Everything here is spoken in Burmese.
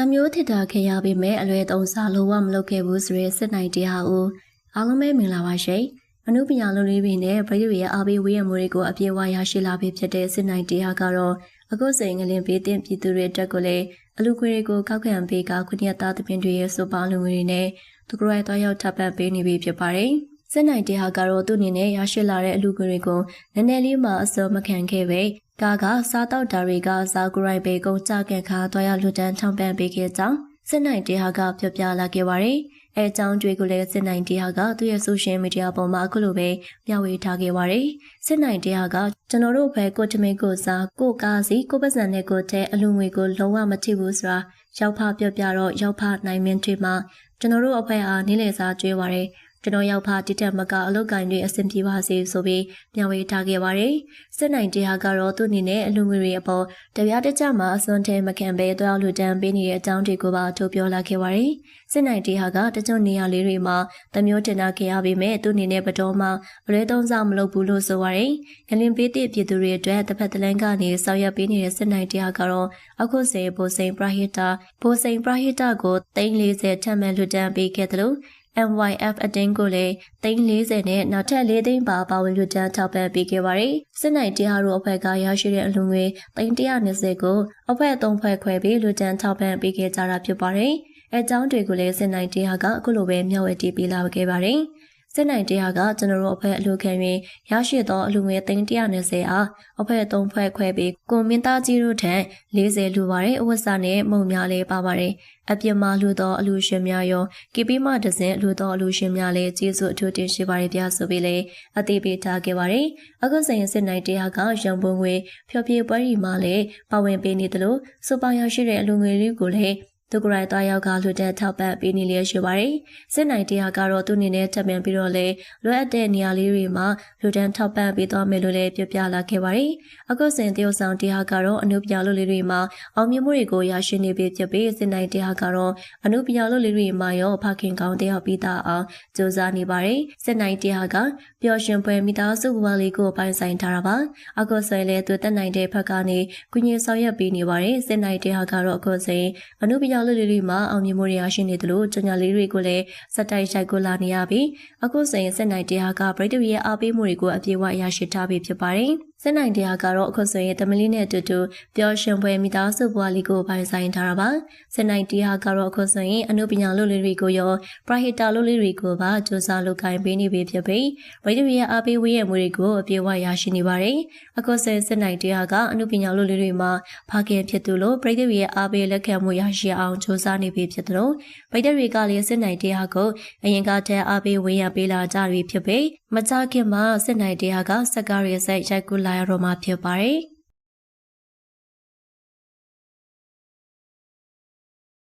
တမျိုးထစ်တာခဲ့ရပေမဲ့အလွယ်သုံးစားလုံးဝမလုပ်ခဲ့ဘူးဆိုရဲစစ်နိုင်တရားဦးအားလုံးပဲမင်္ဂလာပါရှင်အနုပညာလုံးလေးတွေနဲ့ပရိသေရဲ့အားပေးဝေးရမှုတွေကိုအပြည့်အဝရရှိလာပြီဖြစ်တဲ့စစ်နိုင်တရားကတော့အခုစိန်ငလင်ပေးတဲ့ပြည်သူတွေအတွက်ကိုလည်းအလူခွေတွေကိုကောက်ခံပေးကခုနှစ်သားသဖြင့်တွေရဲ့စူပါလူငွေတွေနဲ့သူကရိုက်တော့ရောက်ထပ်ပံပေးနေပြီဖြစ်ပါတယ်စစ်နိုင်တရားကတော့သူ့အနေနဲ့ရရှိလာတဲ့အလူခွေတွေကိုနည်းနည်းလေးမှအစောမခံခဲ့ပဲ ကာကစားတော့တာတွေကဇာဂရိုက်ဘေကုံကြကန်ခါတော့ရလူတန်းထောင်ပံပေးခဲ့ကြောင်းစစ်နိုင်တရားကပြောပြလာခဲ့ပါတယ်။အဲအကြောင်းတွေကိုလည်းစစ်နိုင်တရားကသူ့ရဲ့ဆိုရှယ်မီဒီယာပေါ်မှာအခုလိုပဲမျှဝေထားခဲ့ပါတယ်။စစ်နိုင်တရားကကျွန်တော်တို့ဘက်ကိုတမင်ကိုစားကိုကားစီကိုပတ်စံနဲ့ကိုတဲ့အလူငွေကိုလုံးဝမထိဘူးဆိုတာရောက်ဖပြောပြတော့ရောက်ဖနိုင်မင်းတွေမှာကျွန်တော်တို့အဖွဲအားနေလေစားကြွေးပါတယ်။ ကျွန်တော်ရောက်ဖတိတက်မကအလုတ်ကင်တွေအဆင်ပြေပါစေဆိုပြီးမျှဝေထားခဲ့ပါတယ်။စစ်နိုင်တရားကတော့သူ့အနေနဲ့အလူငွေတွေအပေါ်တရားတကြမှာအစွန်းထဲမခံဘဲတွားလူတန်းပေးနေတဲ့အကြောင်းတွေကိုပါထုတ်ပြောလာခဲ့ပါတယ်။စစ်နိုင်တရားကတချို့နေရာလေးတွေမှာတမျိုးတင်တာခဲ့ရပေမဲ့သူ့အနေနဲ့ဘတော်မှာအလွဲသုံးစားမလုပ်ဘူးလို့ဆိုပါတယ်။ငလင်ပေးတဲ့ပြည်သူတွေအတွက်တစ်ဖက်တစ်လမ်းကနေဆောင်ရွက်ပေးနေတဲ့စစ်နိုင်တရားကတော့အခုစေဘိုစိန်ပရဟိတာဘိုစိန်ပရဟိတာကို340ထပ်မံလူတန်းပေးခဲ့တယ်လို့ MYF အတင်းကိုလည်း340နဲ့နောက်ထပ်4သိန်းပါပါဝင်လူတန်းထောက်ပံ့ပေးခဲ့ပါတယ်။စစ်နိုင်တရားတို့အဖွဲ့ကရရှိတဲ့အလူငွေ320ကိုအဖွဲ့3ဖွဲ့ခွဲပြီးလူတန်းထောက်ပံ့ပေးခဲ့ကြတာဖြစ်ပါတယ်။အဲကြောင်းတွေကိုလည်းစစ်နိုင်တရားကအခုလိုပဲမျှဝေတည်ပေးလာခဲ့ပါတယ်။ စစ်နိုင်တရားကကျွန်တော်တို့အဖွဲ့အလူခံရင်ရရှိသောအလူငွေ320အားအဖွဲ့3ဖွဲ့ခွဲပြီးကိုမင်းသားကြီးတို့ထံ40လူပါတယ်အဝတ်စားနဲ့မုံများလည်းပါပါတယ်အပြစ်မှလူသောအလူရှင်များရောကိပိမဒဇင်လူသောအလူရှင်များလည်းကျေးဇူးအထူးတင်ရှိပါတယ်ဗျာဆိုပြီးလည်းအသိပေးထားခဲ့ပါတယ်အခုစဉ်စစ်နိုင်တရားကရံပုံငွေဖျော်ဖြေပွဲရီမှလည်းပါဝင်ပေးနေသလိုစူပါရရှိတဲ့အလူငွေလေးကိုလည်း သူကရိုက်သွားရောက်ကလူတဲ့ထောက်ပံ့ပေးနေလျက်ရှိပါတယ်။စစ်နိုင်တရားကတော့သူ့အနေနဲ့ထပ်မံပြီးတော့လေလွတ်အပ်တဲ့နေရာလေးတွေမှာလူတန်းထောက်ပံ့ပေးသွားမယ်လို့လည်းပြောပြလာခဲ့ပါတယ်။အခုစဉ်တရုတ်ဆောင်တရားကတော့အနုပညာလူလေးတွေမှာအောင်မြင်မှုတွေကိုရရှိနေပြီဖြစ်ပြီးစစ်နိုင်တရားကတော့အနုပညာလူလေးတွေမှာရောဖခင်ကောင်းတယောက်ပြီးသားအောင်စူးစမ်းနေပါတယ်။စစ်နိုင်တရားကပျော်ရွှင်ပွဲမိသားစုဘဝလေးကိုပိုင်ဆိုင်ထားတာပါ။အခုဆိုရင်လည်းသူတက်နိုင်တဲ့ဘက်ကနေကုညင်ဆောင်ရွက်ပေးနေပါတယ်။စစ်နိုင်တရားကတော့အခုစဉ်အနုပညာကြောက်လေးလေးမှာအောင်မြင်မှုတွေရရှိနေသလိုကြောင်ညာလေးတွေကိုလည်းစက်တိုက်ရိုက်ကိုလာနေရပြီးအခုဆိုရင်စက်နိုင်တရားကပရိသတ်ရဲ့အားပေးမှုတွေကိုအပြည့်အဝရရှိထားပြီးဖြစ်ပါတယ်။စစ်နိုင်တရားကတော့အခုဆိုရင်တမလီနဲ့အတူတူပျော်ရွှင်ပွဲမိသားစုဘဝလေးကိုပိုင်ဆိုင်ထားတာပါစစ်နိုင်တရားကတော့အခုဆိုရင်အနုပညာလုပ်လေးတွေကိုရောပရဟိတလုပ်လေးတွေကိုပါစူးစမ်းလုပ်ကိုင်ပေးနေပြီဖြစ်ပြီးဝိတ္တရအားပေးဝေးရမှုတွေကိုအပြည့်အဝရရှိနေပါတယ်အခုဆိုရင်စစ်နိုင်တရားကအနုပညာလုပ်လေးတွေမှာဖခင်ဖြစ်သူလို့ပရိသတ်ရဲ့အားပေးလက်ခံမှုရရှိအောင်စူးစမ်းနေပြီဖြစ်တယ်လို့ဝိတ္တတွေကလည်းစစ်နိုင်တရားကိုအရင်ကတည်းအားပေးဝေးရပေးလာကြပြီဖြစ်ပြီးမကြခင်မှာစစ်နိုင်တရားကစက်ကားရဲ့ဆက်ရိုက်ကူလာရတော့မှာဖြစ်ပါတယ်။